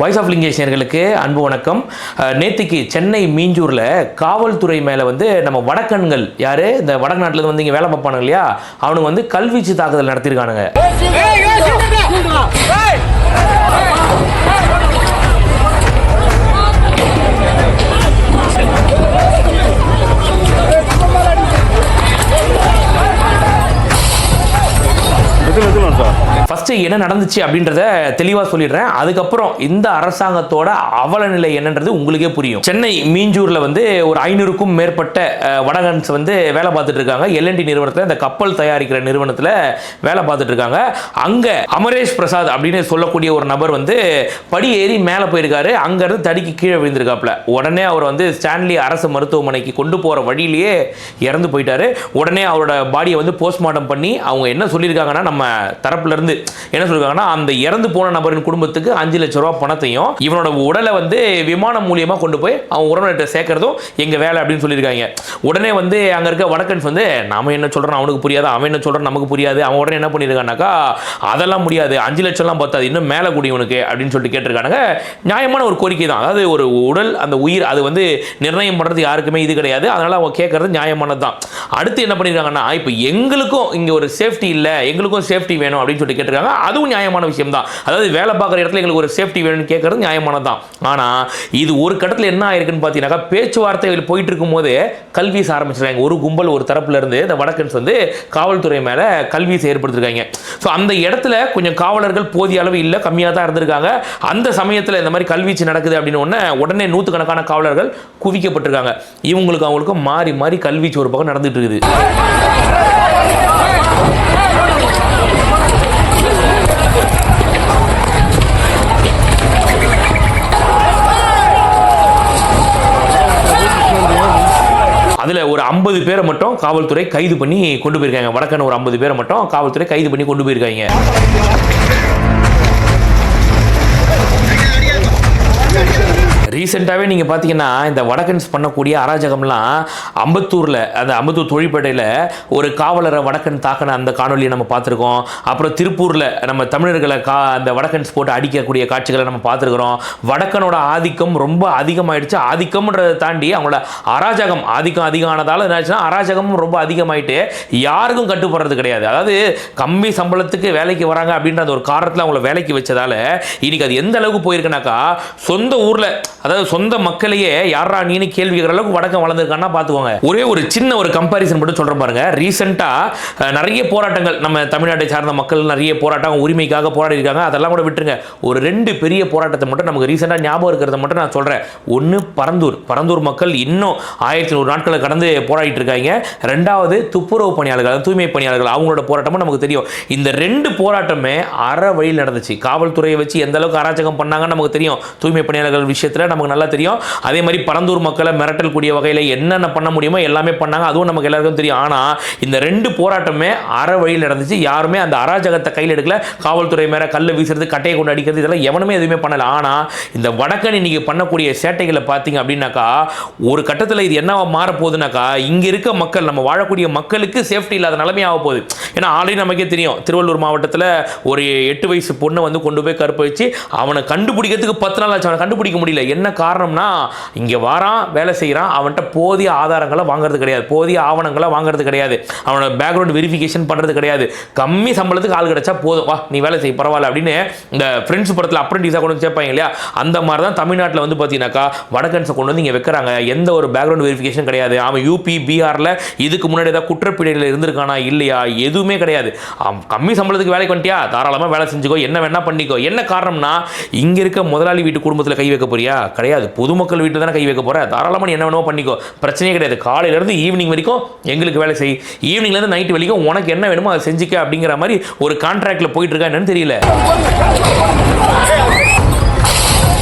Voice of லிங்கேஷனர்களுக்கு அன்பு வணக்கம் நேத்திக்கு சென்னை மீஞ்சூரில் காவல்துறை மேலே வந்து நம்ம வடக்கண்கள் யார் இந்த வடக்கு நாட்டில் வந்து இங்கே வேலை பார்ப்பானுங்க இல்லையா அவனுங்க வந்து கல்வீச்சு தாக்குதல் நடத்தியிருக்கானுங்க என்ன நடந்துச்சு அப்படின்றத தெளிவாக சொல்லிடுறேன். அதுக்கப்புறம் இந்த அரசாங்கத்தோட அவல நிலை என்னன்றது உங்களுக்கே புரியும். சென்னை மீஞ்சூரில் வந்து ஒரு ஐநூறுக்கும் மேற்பட்ட வடகன்ஸ் வந்து வேலை பார்த்துட்டு இருக்காங்க. எல்என்டி நிறுவனத்தில் இந்த கப்பல் தயாரிக்கிற நிறுவனத்தில் வேலை பார்த்துட்டு இருக்காங்க. அங்கே அமரேஷ் பிரசாத் அப்படின்னு சொல்லக்கூடிய ஒரு நபர் வந்து படி ஏறி மேலே போயிருக்காரு. அங்கேருந்து தடிக்கு கீழே விழுந்திருக்காப்புல. உடனே அவர் வந்து ஸ்டான்லி அரசு மருத்துவமனைக்கு கொண்டு போகிற வழியிலேயே இறந்து போயிட்டாரு. உடனே அவரோட பாடியை வந்து போஸ்ட்மார்ட்டம் பண்ணி அவங்க என்ன சொல்லியிருக்காங்கன்னா நம்ம தரப்புலேருந்து என்ன சொல்லியிருக்காங்கன்னா அந்த இறந்து போன நபரின் குடும்பத்துக்கு அஞ்சு லட்ச ரூபா பணத்தையும் இவனோட உடலை வந்து விமானம் மூலியமா கொண்டு போய் அவன் உறவினர்கிட்ட சேர்க்கறதும் எங்க வேலை அப்படின்னு சொல்லியிருக்காங்க. உடனே வந்து அங்க இருக்க வடக்கன்ஸ் வந்து நாம என்ன சொல்றோம் அவனுக்கு புரியாது அவன் என்ன சொல்றான் நமக்கு புரியாது. அவன் உடனே என்ன பண்ணியிருக்கானாக்கா அதெல்லாம் முடியாது அஞ்சு லட்சம்லாம் பத்தாது இன்னும் மேலே கூடி இவனுக்கு அப்படின்னு சொல்லிட்டு கேட்டிருக்கானுங்க. நியாயமான ஒரு கோரிக்கை தான். அதாவது ஒரு உடல் அந்த உயிர் அது வந்து நிர்ணயம் பண்ணுறது யாருக்குமே இது கிடையாது. அதனால அவங்க கேட்கறது நியாயமானது தான். அடுத்து என்ன பண்ணியிருக்காங்கன்னா இப்போ எங்களுக்கும் இங்கே ஒரு சேஃப்டி இல்லை எங்களுக்கும் சேஃப்டி வேணும் அப்படின்னு சொல்லிட்டு கேட்டிருக்காங்க. அதுவும் நியாயமான விஷயம் தான் அதாவது வேலை பார்க்குற இடத்துல எங்களுக்கு ஒரு சேஃப்டி வேணும்னு கேட்குறது நியாயமானது தான் ஆனால் இது ஒரு கட்டத்தில் என்ன ஆயிருக்குன்னு பார்த்தீங்கன்னாக்கா பேச்சுவார்த்தைகள் போயிட்டு இருக்கும்போது கல்வி ஆரம்பிச்சிருக்காங்க. ஒரு கும்பல் ஒரு தரப்புலேருந்து இந்த வடக்கன்ஸ் வந்து காவல்துறை மேலே கல்வீசை ஏற்படுத்திருக்காங்க. ஸோ அந்த இடத்துல கொஞ்சம் காவலர்கள் போதிய அளவு இல்லை கம்மியாக தான் இருந்திருக்காங்க. அந்த சமயத்தில் இந்த மாதிரி கல்வீச்சு நடக்குது அப்படின்னு உடனே உடனே நூற்றுக்கணக்கான காவலர்கள் குவிக்கப்பட்டிருக்காங்க. இவங்களுக்கு அவங்களுக்கும் மாறி மாறி கல்வீச்சு ஒரு பக்கம் நடந்துட்டு இருக்குது. ஒரு ஐம்பது பேரை மட்டும் காவல்துறை கைது பண்ணி கொண்டு போயிருக்காங்க. வடக்கன் ஒரு ஐம்பது பேரை மட்டும் காவல்துறை கைது பண்ணி கொண்டு போயிருக்காங்க. ரீசெண்டாகவே நீங்கள் பார்த்தீங்கன்னா இந்த வடக்கன்ஸ் பண்ணக்கூடிய அராஜகம்லாம் அம்பத்தூரில் அந்த அம்பத்தூர் தொழிற்பேட்டையில் ஒரு காவலரை வடக்கன் தாக்கின அந்த காணொலியை நம்ம பார்த்துருக்கோம். அப்புறம் திருப்பூரில் நம்ம தமிழர்களை கா அந்த வடக்கன்ஸ் போட்டு அடிக்கக்கூடிய காட்சிகளை நம்ம பார்த்துருக்குறோம். வடக்கனோட ஆதிக்கம் ரொம்ப அதிகமாயிடுச்சு. ஆதிக்கம்ன்றதை தாண்டி அவங்களோட அராஜகம் ஆதிக்கம் அதிகம் ஆனதால் என்னாச்சுன்னா அராஜகமும் ரொம்ப அதிகமாயிட்டு யாருக்கும் கட்டுப்படுறது கிடையாது. அதாவது கம்மி சம்பளத்துக்கு வேலைக்கு வராங்க அப்படின்ற அந்த ஒரு காரணத்தில் அவங்கள வேலைக்கு வச்சதால் இன்றைக்கி அது எந்த அளவுக்கு போயிருக்குனாக்கா சொந்த ஊரில் அதாவது சொந்த மக்களையே யாரா நீனு கேள்வி கேட்குற அளவுக்கு வடக்கம் வளர்ந்துருக்கான்னா பார்த்துக்கோங்க. ஒரே ஒரு சின்ன ஒரு கம்பாரிசன் மட்டும் சொல்கிறேன் பாருங்க. ரீசெண்டாக நிறைய போராட்டங்கள் நம்ம தமிழ்நாட்டை சார்ந்த மக்கள் நிறைய போராட்டம் உரிமைக்காக போராடி இருக்காங்க. அதெல்லாம் கூட விட்டுருங்க. ஒரு ரெண்டு பெரிய போராட்டத்தை மட்டும் நமக்கு ரீசெண்டாக ஞாபகம் இருக்கிறத மட்டும் நான் சொல்கிறேன் ஒன்று பரந்தூர். பரந்தூர் மக்கள் இன்னும் ஆயிரத்தி நூறு நாட்களை கடந்து போராடிட்டு இருக்காங்க. ரெண்டாவது துப்புரவு பணியாளர்கள் தூய்மை பணியாளர்கள் அவங்களோட போராட்டமும் நமக்கு தெரியும். இந்த ரெண்டு போராட்டமே அற வழியில் நடந்துச்சு. காவல்துறையை வச்சு எந்த அளவுக்கு அராஜகம் பண்ணாங்கன்னு நமக்கு தெரியும். தூய்மை பணியாளர்கள் விஷயத்தில் நமக்கு நல்லா தெரியும். அதே மாதிரி பரந்தூர் மக்களை மிரட்டல் கூடிய வகையில் என்னென்ன பண்ண முடியுமோ எல்லாமே பண்ணாங்க. அதுவும் நமக்கு எல்லாருக்கும் தெரியும். ஆனால் இந்த ரெண்டு போராட்டமே அற வழியில் நடந்துச்சு. யாருமே அந்த அராஜகத்தை கையில் எடுக்கல. காவல்துறை மேலே கல் வீசுறது கட்டையை கொண்டு அடிக்கிறது இதெல்லாம் எவனுமே எதுவுமே பண்ணலை. ஆனால் இந்த வடக்கன் இன்னைக்கு பண்ணக்கூடிய சேட்டைகளை பார்த்தீங்க அப்படின்னாக்கா ஒரு கட்டத்தில் இது என்ன மாறப்போகுதுனாக்கா இங்கே இருக்க மக்கள் நம்ம வாழக்கூடிய மக்களுக்கு சேஃப்டி இல்லாத நிலைமை ஆக போகுது. ஏன்னா ஆல்ரெடி நமக்கே தெரியும். திருவள்ளூர் மாவட்டத்தில் ஒரு எட்டு வயசு பொண்ணை வந்து கொண்டு போய் கற்ப வச்சு அவனை கண்டுபிடிக்கிறதுக்கு பத்து நாள் ஆச்சு. அவனை கண்டுபிடிக்க முடியல. என்ன என்ன காரணம்னா இங்கே வாரான் வேலை செய்கிறான் அவன்கிட்ட போதிய ஆதாரங்களை வாங்குறது கிடையாது. போதிய ஆவணங்களை வாங்குறது கிடையாது. அவனோட பேக்ரவுண்ட் வெரிஃபிகேஷன் பண்ணுறது கிடையாது. கம்மி சம்பளத்துக்கு ஆள் கிடைச்சா போதும். வா நீ வேலை செய்ய பரவாயில்ல அப்படின்னு இந்த ஃப்ரெண்ட்ஸ் படத்தில் அப்ரண்டிஸாக கொண்டு வந்து சேர்ப்பாங்க இல்லையா? அந்த மாதிரி தான் தமிழ்நாட்டில் வந்து பார்த்தீங்கன்னாக்கா வடக்கன்ஸை கொண்டு வந்து இங்கே வைக்கிறாங்க. எந்த ஒரு பேக்ரவுண்ட் வெரிஃபிகேஷன் கிடையாது. அவன் யூபி பீகாரில் இதுக்கு முன்னாடி ஏதாவது குற்றப்பிழையில் இருந்திருக்கானா இல்லையா? எதுவுமே கிடையாது. கம்மி சம்பளத்துக்கு வேலைக்கு வந்துட்டியா? தாராளமாக வேலை செஞ்சுக்கோ. என்ன வேணால் பண்ணிக்கோ. என்ன காரணம்னா இங்கே இருக்க முதலாளி வீட்டு குடும்பத்தில் கை வைக்க போறியா? கிடையாது. பொதுமக்கள் வீட்டில் தானே கை வைக்க போற தாராளமாக நீ என்ன வேணுமோ பண்ணிக்கோ. பிரச்சனையே கிடையாது. காலையிலேருந்து ஈவினிங் வரைக்கும் எங்களுக்கு வேலை செய். ஈவினிங்லேருந்து நைட்டு வரைக்கும் உனக்கு என்ன வேணுமோ அதை செஞ்சுக்க அப்படிங்கிற மாதிரி ஒரு கான்ட்ராக்டில் போயிட்டுருக்கா என்னன்னு தெரியல.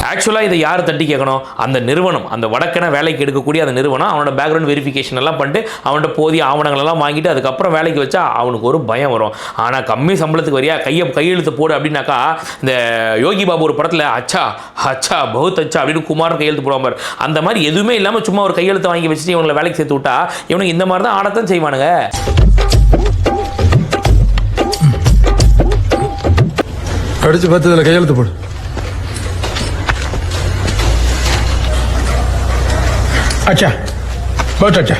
ஆக்சுவலாக இதை யார் தட்டி கேட்கணும்? அந்த நிறுவனம் அந்த வடக்கனை வேலைக்கு எடுக்கக்கூடிய அந்த நிறுவனம் அவனோட பேக்ரவுண்ட் வெரிஃபிகேஷன் எல்லாம் பண்ணிட்டு அவன்கிட்ட போதிய ஆவணங்கள் எல்லாம் வாங்கிட்டு அதுக்கப்புறம் வேலைக்கு வச்சா அவனுக்கு ஒரு பயம் வரும். ஆனால் கம்மி சம்பளத்துக்கு வரியா? கையை கையெழுத்து போடு அப்படின்னாக்கா இந்த யோகி பாபு ஒரு படத்தில் அச்சா அச்சா பௌத் அச்சா அப்படின்னு குமார் கையெழுத்து போடுவார் அந்த மாதிரி எதுவுமே இல்லாமல் சும்மா ஒரு கையெழுத்து வாங்கி வச்சுட்டு இவங்களை வேலைக்கு சேர்த்து விட்டா இவனுக்கு இந்த மாதிரி தான் ஆடத்தான் செய்வானுங்க. அடிச்சு பார்த்ததுல கையெழுத்து போடு. अच्छा बहुत अच्छा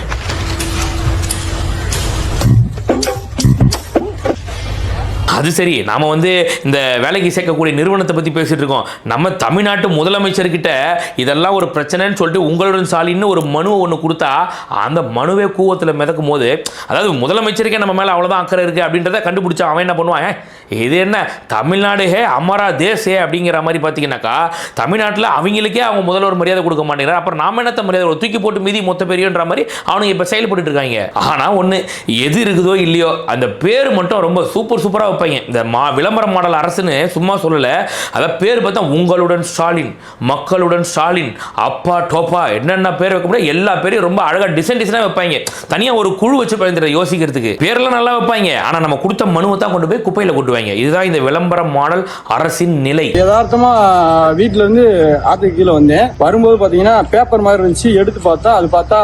அது சரி. நாம் வந்து இந்த வேலைக்கு சேர்க்கக்கூடிய நிறுவனத்தை பற்றி பேசிட்டு இருக்கோம். நம்ம தமிழ்நாட்டு முதலமைச்சர்கிட்ட இதெல்லாம் ஒரு பிரச்சனைன்னு சொல்லிட்டு உங்களுடன் சாலின்னு ஒரு மனுவை ஒன்று கொடுத்தா அந்த மனுவே கூவத்தில் மிதக்கும் போது அதாவது முதலமைச்சருக்கே நம்ம மேலே அவ்வளோதான் அக்கறை இருக்குது அப்படின்றத கண்டுபிடிச்சா அவன் என்ன பண்ணுவான்? இது என்ன? தமிழ்நாடு ஹே அமரா தேசே அப்படிங்கிற மாதிரி பார்த்தீங்கன்னாக்கா தமிழ்நாட்டில் அவங்களுக்கே அவங்க முதல்வர் மரியாதை கொடுக்க மாட்டேங்கிறார். அப்புறம் நாம என்னத்த மரியாதை தூக்கி போட்டு மீதி மொத்த பெரியன்ற மாதிரி அவனுங்க இப்போ செயல்பட்டு இருக்காங்க. ஆனால் ஒன்று எது இருக்குதோ இல்லையோ அந்த பேர் மட்டும் ரொம்ப சூப்பர் சூப்பராக வைப்பாங்க இந்த மா விளம்பர மாடல் அரசுன்னு சும்மா சொல்லலை. அதை பேர் பார்த்தா உங்களுடன் ஸ்டாலின் மக்களுடன் ஸ்டாலின் அப்பா டோப்பா என்னென்ன பேர் வைக்க முடியாது எல்லா பேரையும் ரொம்ப அழகாக டிசைன் டிசைனாக வைப்பாங்க. தனியாக ஒரு குழு வச்சு பயந்துட்டு யோசிக்கிறதுக்கு பேரெல்லாம் நல்லா வைப்பாங்க. ஆனால் நம்ம கொடுத்த மனுவை தான் கொண்டு போய் குப்பையில் கொட்டுவாங்க. இதுதான் இந்த விளம்பர மாடல் அரசின் நிலை. யதார்த்தமா வீட்ல இருந்து ஆத்துக்கு கீழே வந்தேன். வரும்போது பாத்தீங்கன்னா பேப்பர் மாதிரி இருந்துச்சு. எடுத்து பார்த்தா அது பார்த்தா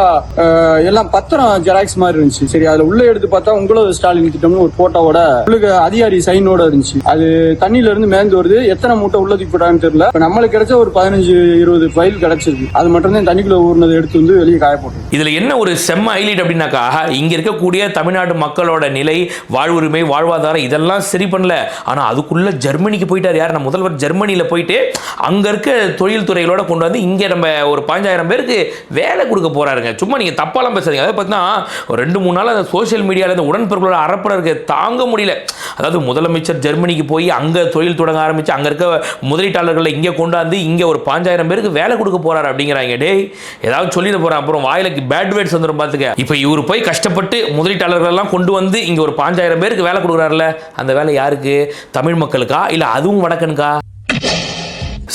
எல்லாம் பத்திரம் ஜெராக்ஸ் மாதிரி இருந்துச்சு. சரி அதுல உள்ள எடுத்து பார்த்தா உங்களோட ஸ்டாலின் திட்டம்னு ஒரு போட்டோவோட உங்களுக்கு அதிகாரி சைனோட இருந்துச்சு. அது தண்ணியில இருந்து மேந்து வருது. எத்தனை மூட்டை உள்ள தூக்கிட்டான்னு தெரியல. நம்மளுக்கு கிடைச்ச ஒரு பதினஞ்சு இருபது ஃபைல் கிடைச்சிருக்கு. அது மட்டும்தான் தண்ணிக்குள்ள ஊர்னதை எடுத்து வந்து வெளியே காய போட்டோம் இதுல என்ன ஒரு செம்ம ஹைலைட் அப்படின்னாக்கா இங்க இருக்கக்கூடிய தமிழ்நாட்டு மக்களோட நிலை வாழ்வுரிமை வாழ்வாதாரம் இதெல்லாம் சரி பண்ணல. ஆனா அதுக்குள்ள ஜெர்மனிக்கு போயிட்டார் யார்? நம்ம முதல்வர் ஜெர்மனியில போயிட்டு அங்க இருக்க தொழில் துறைகளோட கொண்டு வந்து இங்க நம்ம ஒரு பாஞ்சாயிரம் பேருக்கு வேலை கொடுக்க போறாருங்க. சும்மா நீங்க தப்பாலாம் பேசாதீங்க. அதை பார்த்தீங்கன்னா ஒரு ரெண்டு மூணு நாள் அந்த சோஷியல் மீடியாவில் இந்த உடன்பிறர்களோட அறப்பட இருக்க. தாங்க முடியல. அதாவது முதலமைச்சர் ஜெர்மனிக்கு போய் அங்கே தொழில் தொடங்க ஆரம்பித்து அங்கே இருக்க முதலீட்டாளர்களை இங்கே கொண்டாந்து இங்கே ஒரு பாஞ்சாயிரம் பேருக்கு வேலை கொடுக்க போறாரு அப்படிங்கிறாங்க. டேய் ஏதாவது சொல்லிட போகிறேன் அப்புறம் வாயிலுக்கு பேட் வேர்ட்ஸ் வந்துடும் பார்த்துக்க இப்போ இவர் போய் கஷ்டப்பட்டு முதலீட்டாளர்களெல்லாம் கொண்டு வந்து இங்கே ஒரு பாஞ்சாயிரம் பேருக்கு வேலை கொடுக்குறாருல. அந்த வேலை யாருக்கு? தமிழ் மக்களுக்கா? இல்லை அதுவும் வடக்கனுக்கா?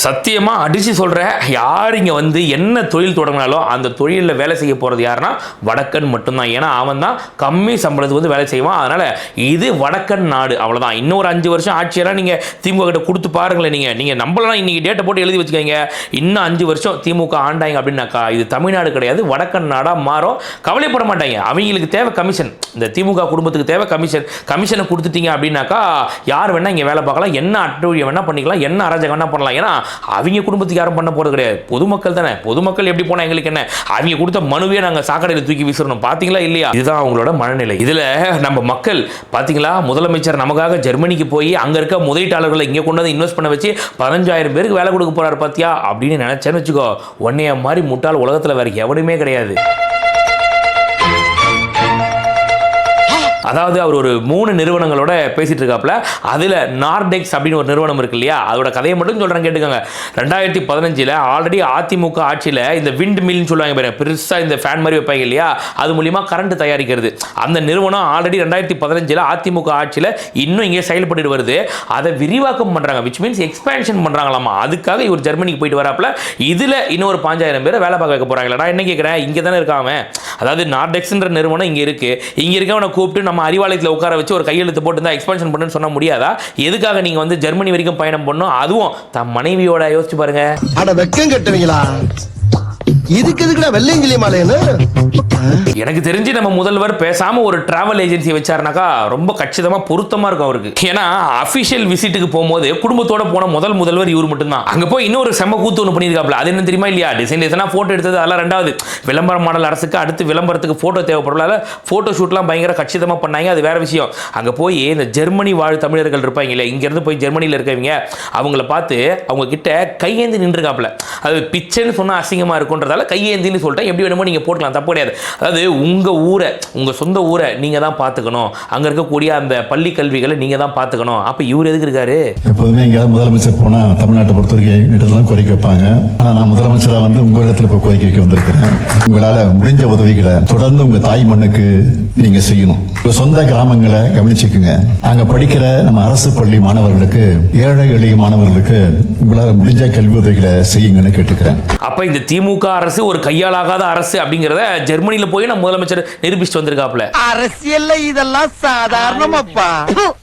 சத்தியமாக அடித்து சொல்கிற யார் இங்கே வந்து என்ன தொழில் தொடங்கினாலும் அந்த தொழிலில் வேலை செய்ய போகிறது யாருன்னா வடக்கன் மட்டும்தான். ஏன்னா அவன் தான் கம்மி சம்பளத்துக்கு வந்து வேலை செய்வான். அதனால் இது வடக்கன் நாடு. அவ்வளோதான் இன்னொரு அஞ்சு வருஷம் ஆட்சியெல்லாம் நீங்கள் திமுக கிட்ட கொடுத்து பாருங்களேன் நீங்கள் நீங்கள் நம்மளாம் இன்றைக்கி டேட்டை போட்டு எழுதி வச்சுக்கோங்க. இன்னும் அஞ்சு வருஷம் திமுக ஆண்டாங்க அப்படின்னாக்கா இது தமிழ்நாடு கிடையாது. வடக்கன் நாடாக மாறும். கவலைப்பட மாட்டாங்க. அவங்களுக்கு தேவை கமிஷன் இந்த திமுக குடும்பத்துக்கு தேவை கமிஷன் கமிஷனை கொடுத்துட்டீங்க அப்படின்னாக்கா யார் வேணால் இங்கே வேலை பார்க்கலாம். என்ன அட்டூழியம் வேணால் பண்ணிக்கலாம். என்ன அராஜகம் வேணால் பண்ணலாம். ஏன்னா அவங்க குடும்பத்துக்கு யாரும் பண்ண போகிறது கிடையாது. பொதுமக்கள் தானே. பொதுமக்கள் எப்படி போனால் எங்களுக்கு என்ன? அவங்க கொடுத்த மனுவே நாங்கள் சாக்கடையில் தூக்கி வீசுறோம் பார்த்தீங்களா இல்லையா? இதுதான் அவங்களோட மனநிலை. இதில் நம்ம மக்கள் பார்த்தீங்களா முதலமைச்சர் நமக்காக ஜெர்மனிக்கு போய் அங்கே இருக்க முதலீட்டாளர்களை இங்கே கொண்டு வந்து இன்வெஸ்ட் பண்ண வச்சு பதினஞ்சாயிரம் பேருக்கு வேலை கொடுக்க போறாரு பார்த்தியா அப்படின்னு நினச்சேன்னு வச்சுக்கோ. ஒன்னைய மாதிரி முட்டாள் உலகத்தில் வேற எவனுமே கிடையாது. அதாவது அவர் ஒரு மூணு நிறுவனங்களோட பேசிட்டு இருக்காப்ல அதில் நார்டெக்ஸ் அப்படின்னு ஒரு நிறுவனம் இருக்கு இல்லையா? அதோட கதையை மட்டும் சொல்கிறேன் கேட்டுக்கோங்க. ரெண்டாயிரத்தி பதினஞ்சில் ஆல்ரெடி அதிமுக ஆட்சியில் இந்த விண்ட் மில்னு சொல்லுவாங்க பாருங்க பெருசாக இந்த ஃபேன் மாதிரி வைப்பாங்க இல்லையா? அது மூலியமாக கரண்ட் தயாரிக்கிறது. அந்த நிறுவனம் ஆல்ரெடி ரெண்டாயிரத்தி பதினஞ்சில் அதிமுக ஆட்சியில் இன்னும் இங்கே செயல்பட்டு வருது. அதை விரிவாக்கம் பண்ணுறாங்க விச் மீன்ஸ் எக்ஸ்பேன்ஷன் பண்ணுறாங்களாமா அதுக்காக இவர் ஜெர்மனிக்கு போயிட்டு வராப்புல இதில் இன்னொரு பாஞ்சாயிரம் பேரை வேலை பார்க்க வைக்க போகிறாங்களா நான் என்ன கேட்குறேன் இங்கே தானே இருக்கான் அவன். அதாவது நார்டெக்ஸ்ன்ற நிறுவனம் இங்கே இருக்குது இங்கே இருக்கவனை கூப்பிட்டு நம்ம அறிவாலயத்தில் உட்கார வச்சு ஒரு கையெழுத்து போட்டு தான் எக்ஸ்பென்ஷன் பண்ணுன்னு சொன்ன முடியாதா? எதுக்காக நீங்கள் வந்து ஜெர்மனி வரைக்கும் பயணம் பண்ணும் அதுவும் தன் மனைவியோட யோசிச்சு பாருங்க. அட வெக்கம் கட்டுவீங்களா இதுக்கு எதுக்குடா வெள்ளையங்கிலி மாலைன்னு எனக்கு தெரிஞ்சு நம்ம முதல்வர் பேசாம ஒரு டிராவல் ஏஜென்சி வச்சாருனாக்கா ரொம்ப கச்சிதமா பொருத்தமா இருக்கும் அவருக்கு. ஏன்னா அபிஷியல் விசிட்டுக்கு போகும்போது குடும்பத்தோட போன முதல் முதல்வர் இவர் மட்டும்தான். அங்க போய் இன்னொரு செம்ம கூத்து ஒன்று பண்ணியிருக்காப்ல அது என்ன தெரியுமா இல்லையா? டிசைன் டிசைனா போட்டோ எடுத்தது அதெல்லாம் ரெண்டாவது. விளம்பர மாடல் அரசுக்கு அடுத்து விளம்பரத்துக்கு போட்டோ தேவைப்படல போட்டோ ஷூட்லாம் பயங்கர கச்சிதமா பண்ணாங்க. அது வேற விஷயம். அங்க போய் இந்த ஜெர்மனி வாழ் தமிழர்கள் இருப்பாங்க இல்லையா? இங்க இருந்து போய் ஜெர்மனியில் இருக்கவங்க அவங்கள பார்த்து அவங்க கிட்ட கையேந்து நின்றுக்காப்ல அது பிச்சைன்னு சொன்னா அசிங்கமா இருக்குன்றதால கையேந்தின்னு சொல்லிட்டேன் எப்படி வேணுமோ நீங்கள் போட்டுக்கலாம் தப்பு கிடையாது. அதாவது உங்கள் ஊரை உங்கள் சொந்த ஊரை நீங்கள் தான் பார்த்துக்கணும். அங்கே இருக்கக்கூடிய அந்த பள்ளி கல்விகளை நீங்கள் தான் பார்த்துக்கணும். அப்போ இவர் எதுக்கு இருக்காரு? எப்போதுமே எங்கேயாவது முதலமைச்சர் போனால் தமிழ்நாட்டை பொறுத்த வரைக்கும் இடத்துலாம் கோரிக்கை வைப்பாங்க. ஆனால் நான் முதலமைச்சராக வந்து உங்கள் இடத்துல இப்போ கோரிக்கை வைக்க வந்திருக்கிறேன். உங்களால் முடிஞ்ச உதவிகளை தொடர்ந்து உங்கள் தாய் மண்ணுக்கு நீங்க செய்யணும். சொந்த கிராமங்களை கவனிச்சுக்குங்க. அங்க படிக்கிற நம்ம அரசு பள்ளி மாணவர்களுக்கு ஏழை எளிய மாணவர்களுக்கு உங்களால முடிஞ்ச கல்வி உதவிகளை செய்யுங்கன்னு கேட்டுக்கிறேன். அப்ப இந்த திமுக அரசு ஒரு கையாளாகாத அரசு அப்படிங்கிறத ஜெர்மனியில போய் நம்ம முதலமைச்சர் நிரூபிச்சுட்டு வந்திருக்காப்ல அரசியல்ல இதெல்லாம் சாதாரணமாப்பா.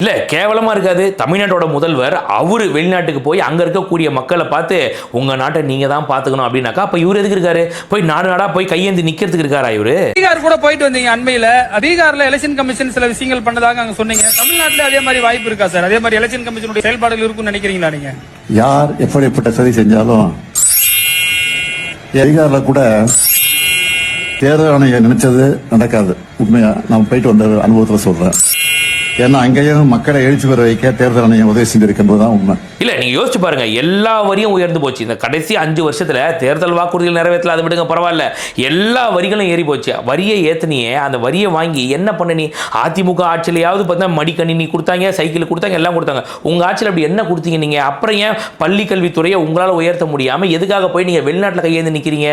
இல்ல கேவலமா இருக்காது. தமிழ்நாட்டோட முதல்வர் அவரு வெளிநாட்டுக்கு போய் அங்க இருக்கக்கூடிய மக்களை பார்த்து உங்க நாட்டை நீங்க தான் பாத்துக்கணும் அப்படின்னாக்கா அப்ப இவர் எதுக்கு இருக்காரு? போய் நாடு நாடா போய் கையேந்தி நிக்கிறதுக்கு இருக்காரா இவரு? கூட போயிட்டு வந்தீங்க அண்மையில. பீகார்ல எலெக்ஷன் கமிஷன் சில விஷயங்கள் பண்ணதாக அங்க சொன்னீங்க. தமிழ்நாட்டுல அதே மாதிரி வாய்ப்பு இருக்கா சார்? அதே மாதிரி எலெக்ஷன் கமிஷனுடைய செயல்பாடுகள் இருக்கும்னு நினைக்கிறீங்களா நீங்க? யார் எப்படிப்பட்ட சதி செஞ்சாலும் பீகார்ல கூட தேர்தல் ஆணையம் நினைச்சது நடக்காது. உண்மையா நான் போயிட்டு வந்த அனுபவத்துல சொல்றேன். ஏன்னா அங்கேயும் மக்களை எழுச்சி பெற வைக்க தேர்தல் ஆணையம் உதவி செஞ்சிருக்கின்றது தான் உண்மை. இல்லை நீங்கள் யோசிச்சு பாருங்க. எல்லா வரியும் உயர்ந்து போச்சு. இந்த கடைசி அஞ்சு வருஷத்தில் தேர்தல் வாக்குறுதிகள் நிறைவேற்றல அதை விடுங்க பரவாயில்ல. எல்லா வரிகளும் ஏறி போச்சு. வரியை ஏற்றினியே அந்த வரியை வாங்கி என்ன பண்ண நீ? அதிமுக ஆட்சியிலையாவது பார்த்தா மடிக்கணினி கொடுத்தாங்க சைக்கிள் கொடுத்தாங்க எல்லாம் கொடுத்தாங்க. உங்க ஆட்சியில் அப்படி என்ன கொடுத்தீங்க நீங்கள் அப்புறம் ஏன் பள்ளி கல்வித்துறையை உங்களால் உயர்த்த முடியாமல் எதுக்காக போய் நீங்கள் வெளிநாட்டில் கையேந்து நிற்கிறீங்க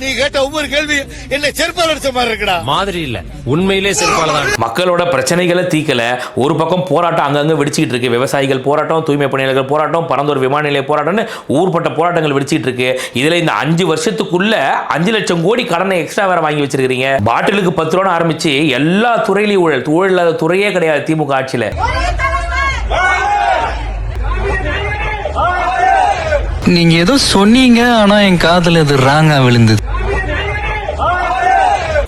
நீ கேட்ட ஒவ்வொரு கேள்வி என்ன செருப்பால் அடிச்ச மாதிரி இருக்குடா. மாதிரி இல்ல. உண்மையிலே செருப்பால தான் மக்களோட பிரச்சனைகளை தீக்கல. ஒரு பக்கம் போராட்டம் அங்கங்க வெடிச்சிட்டு இருக்கு. விவசாயிகள் போராட்டம் தூய்மை பணியாளர்கள் போராட்டம் பரந்தூர் விமான நிலைய போராட்டம்னு ஊர்பட்ட போராட்டங்கள் வெடிச்சிட்டு இருக்கு. இதுல இந்த அஞ்சு வருஷத்துக்குள்ள அஞ்சு லட்சம் கோடி கடனை எக்ஸ்ட்ரா வேற வாங்கி வச்சிருக்கீங்க பாட்டிலுக்கு பத்து ரூபா ஆரம்பிச்சு எல்லா துறையிலையும் ஊழல். ஊழல் இல்லாத துறையே கிடையாது திமுக ஆட்சியில. நீங்க ஏதோ சொன்னீங்க ஆனா என் காதுல அது ராங்கா விழுந்தது.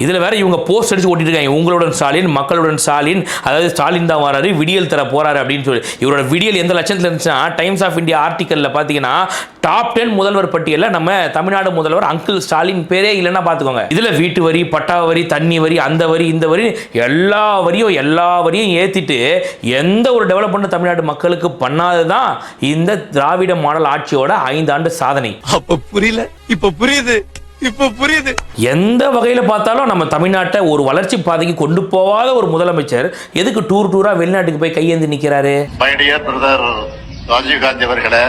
இதில் வேற இவங்க போஸ்ட் அடிச்சு ஓட்டிட்டு இருக்காங்க உங்களுடன் ஸ்டாலின் மக்களுடன் ஸ்டாலின் அதாவது ஸ்டாலின் தான் வராரு விடியல் தர போறாரு அப்படின்னு சொல்லி. இவரோட விடியல் எந்த லட்சத்தில் இருந்துச்சுன்னா டைம்ஸ் ஆஃப் இந்தியா ஆர்டிக்கல்ல பாத்தீங்கன்னா டாப் டென் முதல்வர் பட்டியலில் நம்ம தமிழ்நாடு முதல்வர் அங்கிள் ஸ்டாலின் பேரே இல்லைன்னா பார்த்துக்கோங்க இதில் வீட்டு வரி பட்டா வரி தண்ணி வரி அந்த வரி இந்த வரி எல்லா வரியும் எல்லா வரியும் ஏற்றிட்டு எந்த ஒரு டெவலப்மெண்ட் தமிழ்நாடு மக்களுக்கு பண்ணாததான் இந்த திராவிட மாடல் ஆட்சியோட ஐந்தாண்டு சாதனை. அப்போ புரியல? இப்போ புரியுது. இப்ப புரியுது. எந்த வகையில் பார்த்தாலும் நம்ம தமிழ்நாட்டை ஒரு வளர்ச்சி பாதைக்கு கொண்டு போகாத ஒரு முதலமைச்சர் எதுக்கு டூர் டூரா வெளிநாட்டுக்கு போய் கையேந்தி நிற்கிறாரு மை டியர் பிரதர் ராஜீவ்காந்தி அவர்களே.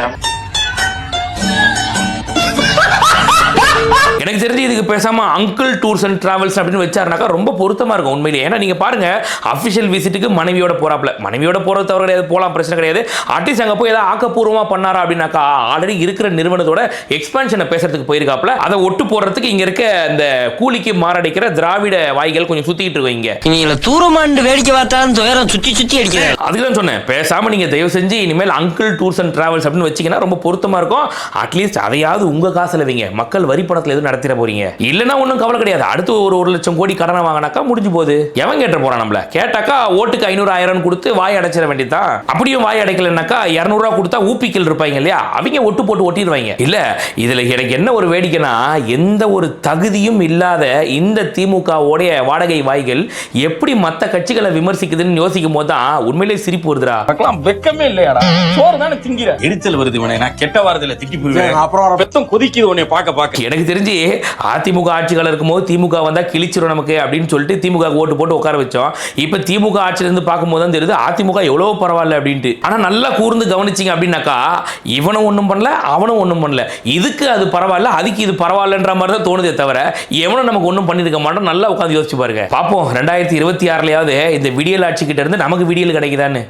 எனக்கு தெரிஞ்சு இதுக்கு பேசாம அங்கிள் டூர்ஸ் அண்ட் டிராவல்ஸ் அப்படின்னு வச்சாருனாக்கா ரொம்ப பொருத்தமா இருக்கும் உண்மையிலேயே ஏன்னா நீங்க பாருங்க அஃபிஷியல் விசிட்டுக்கு மனைவியோட போறாப்ல மனைவியோட போறது தவிர கிடையாது போலாம் பிரச்சனை கிடையாது. அட்லீஸ்ட் அங்க போய் ஏதாவது ஆக்கப்பூர்வமா பண்ணாரா அப்படின்னாக்கா ஆல்ரெடி இருக்கிற நிறுவனத்தோட எக்ஸ்பான்ஷனை பேசுறதுக்கு போயிருக்காப்ல அதை ஒட்டு போடுறதுக்கு இங்க இருக்க இந்த கூலிக்கு மாரடிக்கிற திராவிட வாய்கள் கொஞ்சம் சுத்திட்டு இருக்கோம் இங்க. நீங்கள தூரமாண்டு வேடிக்கை பார்த்தாலும் துயரம் சுத்தி சுத்தி அடிக்கிறேன் அதுக்கு தான் சொன்னேன் பேசாம நீங்க தயவு செஞ்சு இனிமேல் அங்கிள் டூர்ஸ் அண்ட் டிராவல்ஸ் அப்படின்னு வச்சீங்கன்னா ரொம்ப பொருத்தமா இருக்கும். அட்லீஸ்ட் அதையாவது உங்க காசுல வைங்க. மக்கள் வரி பணத்துல எதுவும் நடத்திட போறீங்க. இல்லைன்னா ஒன்றும் கவலை கிடையாது. அடுத்து ஒரு ஒரு லட்சம் கோடி கடனை வாங்கினாக்கா முடிஞ்சு போகுது. எவன் கேட்ட போறான் நம்மள? கேட்டாக்கா ஓட்டுக்கு ஐநூறு ஆயிரம் கொடுத்து வாய் அடைச்சிட வேண்டியதான் அப்படியும் வாய் அடைக்கலனாக்கா இரநூறுவா கொடுத்தா ஊப்பிக்கல் இருப்பாங்க இல்லையா? அவங்க ஒட்டு போட்டு ஒட்டிடுவாங்க. இல்ல இதுல எனக்கு என்ன ஒரு வேடிக்கைனா எந்த ஒரு தகுதியும் இல்லாத இந்த திமுகவுடைய வாடகை வாய்கள் எப்படி மற்ற கட்சிகளை விமர்சிக்குதுன்னு யோசிக்கும் போது தான் உண்மையிலேயே சிரிப்பு வருதுடா. வெக்கமே இல்லையாடா. சோறு தானே திங்கிற. எரிச்சல் வருது இவனை. நான் கெட்ட வாரத்துல திட்டி போயிருவேன் அப்புறம் பெத்தம் கொதிக்குது உன்னை பார்க்க பார்க்க. எனக்கு தெரிஞ்சு அதிமுக ஆட்சிகள் இருக்கும்போது திமுக வந்தால் கிழிச்சிரும் நமக்கு அப்படின்னு சொல்லிட்டு திமுக ஓட்டு போட்டு உட்கார வச்சோம். இப்போ திமுக ஆட்சியிலேருந்து பார்க்கும்போது தான் தெரியுது அதிமுக எவ்வளோ பரவாயில்ல அப்படின்ட்டு. ஆனால் நல்லா கூர்ந்து கவனிச்சிங்க அப்படின்னாக்கா இவனும் ஒன்றும் பண்ணல அவனும் ஒன்றும் பண்ணல. இதுக்கு அது பரவாயில்ல அதுக்கு இது பரவாயில்லன்ற மாதிரி தான் தோணுதே தவிர எவனும் நமக்கு ஒன்றும் பண்ணியிருக்க மாட்டோம் நல்லா உட்காந்து யோசிச்சு பாருங்க. பார்ப்போம் ரெண்டாயிரத்தி இருபத்தி ஆறுலையாவது இந்த விடியல் ஆட்சிக்கிட்ட இருந்து நமக்கு விடியல் கிடைக்குதான்னு.